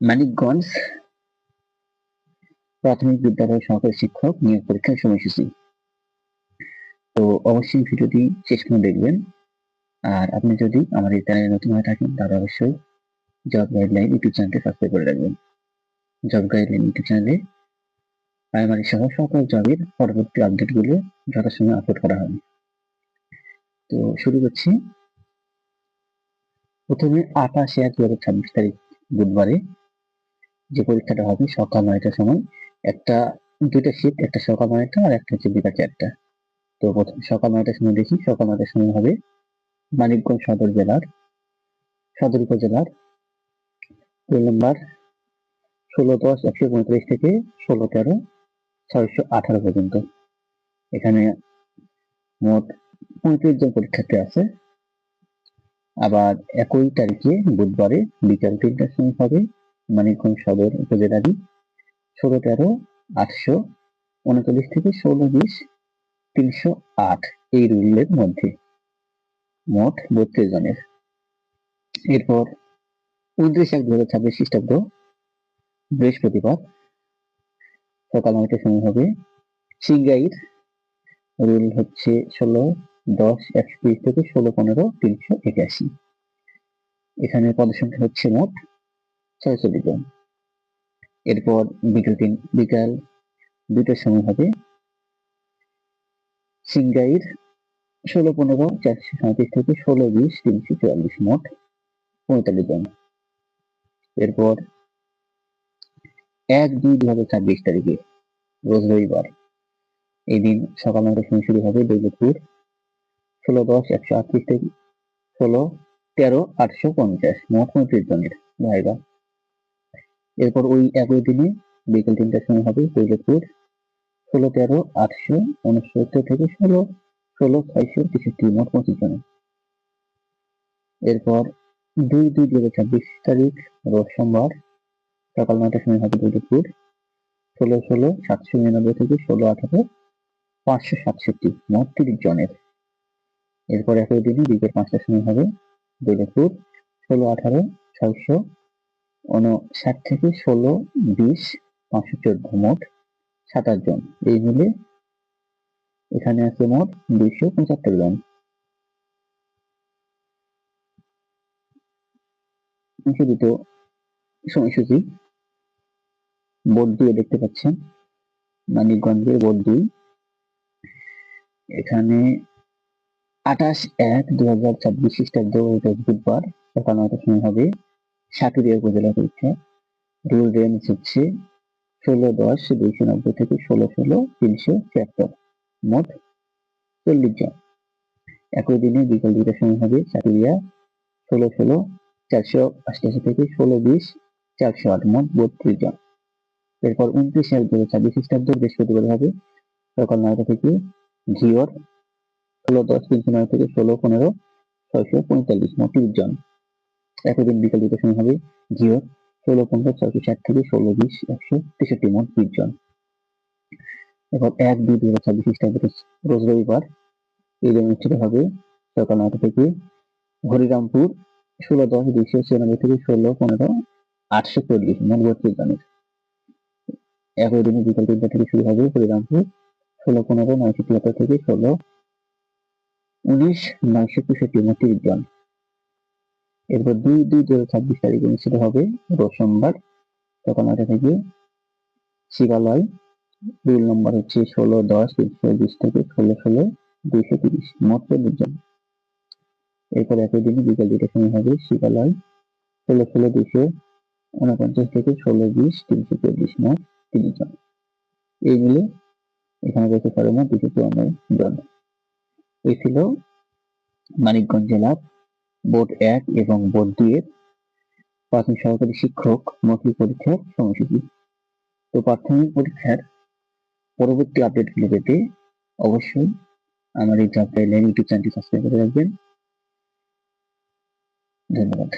মানিকগঞ্জ প্রাথমিক বিদ্যালয় সহকারী শিক্ষক নিয়োগ পরীক্ষার সময়সূচি। তো অবশ্যই ভিডিওটি শেষ পর্যন্ত দেখবেন। আর আপনি যদি এই চ্যানেলে নতুন হয়ে থাকেন, তাহলে অবশ্যই জব গাইডলাইন ইউটিউব চ্যানেলটি সাবস্ক্রাইব করে রাখবেন। জব গাইডলাইন ইউটিউব চ্যানেলে প্রাইমারি সহ সকল জবের পরবর্তী আপডেটগুলো যথাসময়ে আপলোড করা হবে। তো শুরু করছি। প্রথমে আঠাশ এক দু হাজার ছাব্বিশ তারিখ বুধবারে যে পরীক্ষাটা হবে সকাল নয়টার সময়, একটা দুইটা শিফট একটা সকাল নয়টা আর একটা হচ্ছে বিকাল চারটা। তো প্রথম সকাল নয়টার সময় দেখি, সকাল নয়টার সময় হবে মানিকগঞ্জ সদর জেলার, সদর উপজেলার রোল নম্বর ষোলো দশ, একশো পঁয়ত্রিশ থেকে ষোলো তেরো, ছয়শো আঠারো পর্যন্ত। এখানে মোট পঁয়ত্রিশ জন পরীক্ষার্থী আছে। আবার একই তারিখে বুধবারে বিকাল তিনটার সময় হবে মানিকগঞ্জ সদর উপজেলারই ষোলো তেরো, আটশো উনচল্লিশ থেকে ষোলো বিশ, তিনশো আট এই রুলের মধ্যে। মোট বত্রিশ জনের। এরপর উনত্রিশ এক দু হাজার ছাব্বিশ খ্রিস্টাব্দ, বৃহস্পতিবার সকাল নয়টার সময় হবে। সিঙ্গাইর রুল হচ্ছে ষোলো দশ একশো থেকে ষোলো পনেরো তিনশো একাশি। এখানে পদসংখ্যা হচ্ছে মোট ছয়চল্লিশ জন। এরপর বিকেল তিন, বিকাল দুইটার সময় হবে সিঙ্গাইর ষোলো পনেরো, চারশো সাঁত্রিশ থেকে ষোলো বিশ, তিনশো চুয়াল্লিশ মোট পঁয়তাল্লিশ জন। এরপর এক দুই দু হাজার ছাব্বিশ তারিখে রোজ রবিবার, এই দিন সকাল নয়টার সময় শুরু হবে দৌলতপুর, ষোলো দশ, একশো আটত্রিশ থেকে ষোলো, তেরো, আটশো পঞ্চাশ, মোট পঁয়ত্রিশ জনের। ভাইবা এরপর ওই একই দিনে বিকেল তিনটার সময় হবে দৌলতপুর ষোলো তেরো আটশো, উনসত্তর থেকে ষোলো ষোলো, ছয়শো তেষট্টি, মোট পঁচিশ জনের এরপর দুই দুই দু হাজার ছাব্বিশ তারিখ রোজ সোমবার সকাল নয়টার সময় হবে দৌলতপুর ষোলো ষোলো সাতশো নিরানব্বই থেকে ষোলো আঠারো, পাঁচশো সাতষট্টি, মোট তিরিশ জনের। এরপর একই দিনে বিকেল পাঁচটার সময় হবে দৌলতপুর ষোলো আঠারো ছয়শো উনষাট থেকে ষোলো, বিশ, পাঁচশো চোদ্দ মোট সাতাশ জন। এই মিলে এখানে আছে মোট দুইশো পঁচাত্তর জন। সংশোধিত সময়সূচি। বোর্ড দুই দেখতে পাচ্ছেন। মানিকগঞ্জের বোর্ড দুই। এখানে আঠাশ এক দু হাজার ছাব্বিশ খ্রিস্টাব্দ বুধবার, সকাল নয়টার সময় হবে। সাতুরিয়া উপজেলা পরীক্ষা। রুল রেঞ্জ হচ্ছে ষোলো, দশ, দুইশো নব্বই থেকে ষোলো ষোলো, তিনশো ছিয়াত্তর। মোট চল্লিশ জন। একই দিনে বিকাল দুইটার সময় হবে সাতুরিয়া ষোলো ষোলো, চারশো অষ্টাশি থেকে ষোলো, বিশ, চারশো আট। মোট বত্রিশ জন। এরপর উনত্রিশ এক দু হাজার ছাব্বিশ খ্রিস্টাব্দ, বৃহস্পতিবার হবে। সকাল নয়টা থেকে ঘিওর ষোলো, দশ, তিনশো নয় থেকে ষোলো, পনেরো, ছয়শো পঁয়তাল্লিশ। মোট জন। একই দিন বিকাল দুটোর সময় হবে জিও ষোলো পনেরো ছয়শো ষাট থেকে ষোলো বিশ একশো তেষট্টি মোট বিশ জন। এরপর এক দুই দু হাজার ছাব্বিশ রোজ রবিবার এই দিন অনুষ্ঠিত হবে সকাল নয়টা থেকে হরিরামপুর ষোলো দশ দুইশো ছিয়ানব্বই থেকে ষোলো পনেরো আটশো চল্লিশ মোট বত্রিশ জনের। একই দিনে বিকাল তিনটা থেকে শুরু হবে হরিরামপুর ষোলো পনেরো নয়শো তিয়াত্তর থেকে ষোলো উনিশ নয়শো পঁয়ষট্টি মোট তিরিশ জন। এরপর দুই দুই দু ছাব্বিশ তারিখে অনুষ্ঠিত হবে রোজ সোমবার। সকাল নয়টা থেকে শিবালয়, রুল নম্বর হচ্ছে ষোলো, দশ তিনশো বিশ থেকে ষোলো ষোলো, দুইশো তিরিশ, মোট চল্লিশ জন। এরপর একই দিনে বিকাল দুটোর সময় হবে শিবালয়, ষোলো ষোলো, দুইশো উনপঞ্চাশ থেকে ষোলো, বিশ, তিনশো চল্লিশ, মোট তিরিশ জন। এই মিলে এখানে রয়েছে সর্বমোট দুশো চুয়ান্ন জন। এই ছিল মানিকগঞ্জ জেলার বোর্ড এক এবং বোর্ড দুই এর প্রাথমিক সহকারী শিক্ষক মৌখিক পরীক্ষার সময়সূচি। তো প্রাথমিক পরীক্ষার পরবর্তী আপডেটগুলো পেতে অবশ্যই আমার এই ইউটিউব চ্যানেলটি সাবস্ক্রাইব করে রাখবেন। ধন্যবাদ।